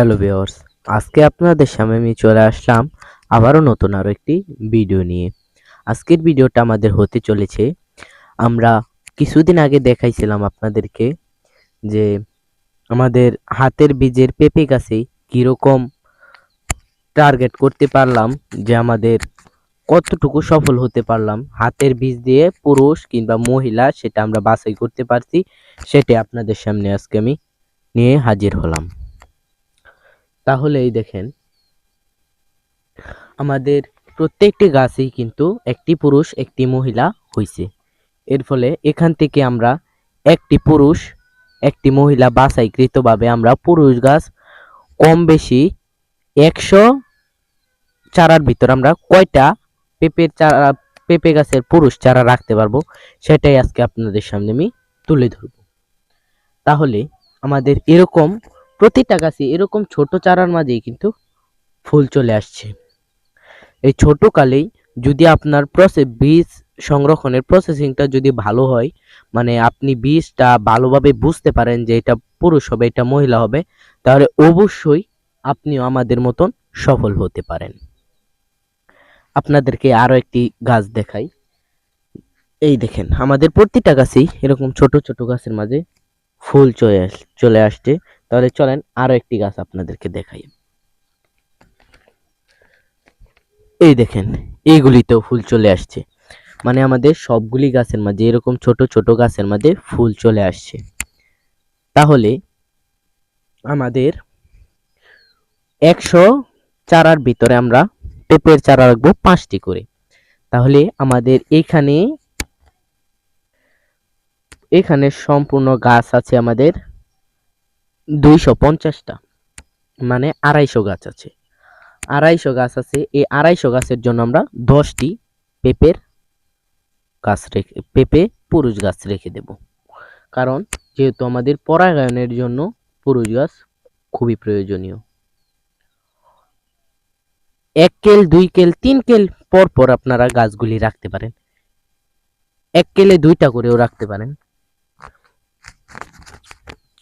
Hello viewers, আজকে আপনাদের সামনে আমি চলে আসলাম আবারও নতুন আরও একটি ভিডিও নিয়ে। আজকের ভিডিওটা আমাদের হতে চলেছে, আমরা কিছুদিন আগে দেখাইছিলাম আপনাদেরকে যে আমাদের হাতের বীজের পেঁপে গাছে কীরকম টার্গেট করতে পারলাম, যে আমাদের কতটুকু সফল হতে পারলাম, হাতের বীজ দিয়ে পুরুষ কিংবা মহিলা সেটা আমরা বাছাই করতে পারছি সেটা আপনাদের সামনে আজকে আমি নিয়ে হাজির হলাম। তাহলে এই দেখেন, আমাদের প্রত্যেকটি গাছেই কিন্তু একটি পুরুষ, একটি মহিলা হইছে। এর ফলে এখান থেকে আমরা একটি পুরুষ, একটি মহিলা বাছাইকৃতভাবে আমরা পুরুষ গাছ কম বেশি একশো চারার ভিতর আমরা কয়টা পেঁপের চারা, পেঁপে গাছের পুরুষ চারা রাখতে পারব, সেটাই আজকে আপনাদের সামনে আমি তুলে ধরব। তাহলে আমাদের এরকম প্রতিটা গাছে এরকম ছোট চারার মাঝেই কিন্তু ফুল চলে আসছে। এই ছোট কালেই যদি আপনার প্রসেস বীজ সংরক্ষণের প্রসেসিংটা যদি ভালো হয় মানে আপনি বীজটা ভালোভাবে বুঝতে পারেন যে এটা পুরুষ হবে, এটা মহিলা হবে, তাহলে অবশ্যই আপনিও আমাদের মতন সফল হতে পারেন। আপনাদেরকে আরও একটি গাছ দেখাই। এই দেখেন, আমাদের প্রতিটা গাছেই এরকম ছোট ছোট গাছের মাঝে ফুল চলে আস চলে আসছে। তাহলে চলেন আরও একটি গাছ আপনাদেরকে দেখাই। এই দেখেন এইগুলিতেও ফুল চলে আসছে। মানে আমাদের সবগুলি গাছের মাঝে, এরকম ছোট ছোট গাছের মাঝে ফুল চলে আসছে। তাহলে আমাদের একশো চারার ভিতরে আমরা পেঁপের চারা রাখব পাঁচটি করে। তাহলে আমাদের এখানে এখানে সম্পূর্ণ গাছ আছে আমাদের দুইশো পঞ্চাশটা। মানে আড়াইশো গাছ আছে। আড়াইশো গাছ আছে। এই আড়াইশো গাছের জন্য আমরা দশটি পেঁপের গাছ রেখে, পেঁপে পুরুষ গাছ রেখে দেব। কারণ যেহেতু আমাদের পরাগায়নের জন্য পুরুষ গাছ খুবই প্রয়োজনীয়। এক কেল, দুই কেল, তিন কেল পর পর আপনারা গাছগুলি রাখতে পারেন। এক কেলে দুইটা করেও রাখতে পারেন।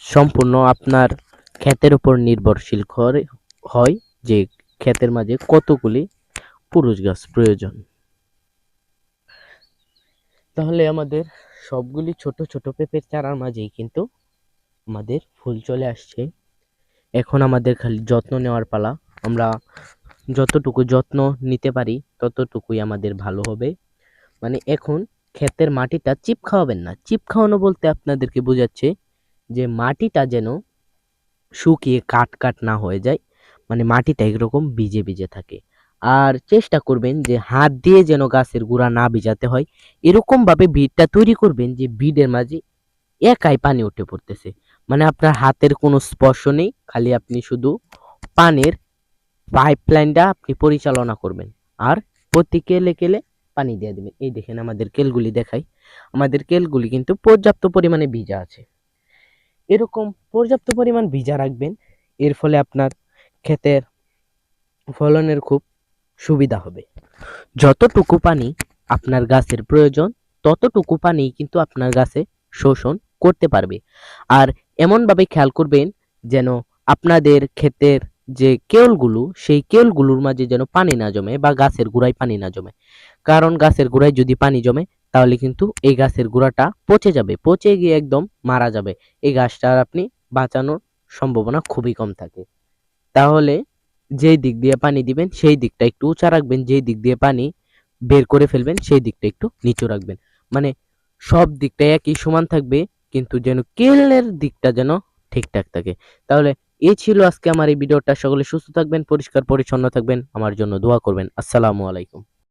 সম্পূর্ণ আপনার ক্ষেতের উপর নির্ভরশীল করে হয় যে ক্ষেতের মাঝে কতগুলি পুরুষ গাছ প্রয়োজন। তাহলে আমাদের সবগুলি ছোট ছোট পেঁপের চারার মাঝেই কিন্তু আমাদের ফুল চলে আসছে। এখন আমাদের খালি যত্ন নেওয়ার পালা। আমরা যতটুকু যত্ন নিতে পারি, ততটুকুই আমাদের ভালো হবে। মানে এখন ক্ষেতের মাটিটা চিপ খাওয়াবেন না। চিপ খাওয়ানো বলতে আপনাদেরকে বোঝাচ্ছে যে মাটিটা যেন শুকিয়ে কাট কাট না হয়ে যায় মানে মাটিটা এরকম ভিজে ভিজে থাকে। আর চেষ্টা করবেন যে হাত দিয়ে যেন গাছের গোড়া না ভিজাতে হয়। এরকম ভাবে ভিড়টা তৈরি করবেন যে ভিড়ের মাঝে একাই পানি উঠে পড়তেছে। মানে আপনার হাতের কোনো স্পর্শ নেই, খালি আপনি শুধু পানির পাইপলাইনটা আপনি পরিচালনা করবেন। আর প্রতি কেলে কেলে পানি দিয়ে দেবেন। এই দেখেন আমাদের কেলগুলি দেখাই। আমাদের কেলগুলি কিন্তু পর্যাপ্ত পরিমাণে ভিজা আছে। এরকম পর্যাপ্ত পরিমাণ ভিজা রাখবেন, এর ফলে আপনার ক্ষেতের ফলনের খুব সুবিধা হবে। যতটুকু পানি আপনার গাছের প্রয়োজন, ততটুকু পানি কিন্তু আপনার গাছে শোষণ করতে পারবে। আর এমনভাবে খেয়াল করবেন যেন আপনাদের ক্ষেতের যে কেউলগুলো, সেই কেউলগুলোর মাঝে যেন পানি না জমে বা গাছের গোড়ায় পানি না জমে। কারণ গাছের গোড়ায় যদি পানি জমে তাহলে কিন্তু এই গাছের গোড়াটা পচে যাবে, পচে গিয়ে একদম মারা যাবে। এই গাছটার আপনি বাঁচানোর সম্ভাবনা খুবই কম থাকে। তাহলে যেই দিক দিয়ে পানি দিবেন, সেই দিকটা একটু উঁচা রাখবেন, যেই দিক দিয়ে পানি বের করে ফেলবেন, সেই দিকটা একটু নিচু রাখবেন। মানে সব দিকটা একই সমান থাকবে, কিন্তু যেন কেলের দিকটা যেন ঠিকঠাক থাকে। তাহলে এই ছিল আজকে আমার এই ভিডিওটা। সকলে সুস্থ থাকবেন, পরিষ্কার, পরিচ্ছন্ন থাকবেন। আমার জন্য দোয়া করবেন। আসসালামু আলাইকুম।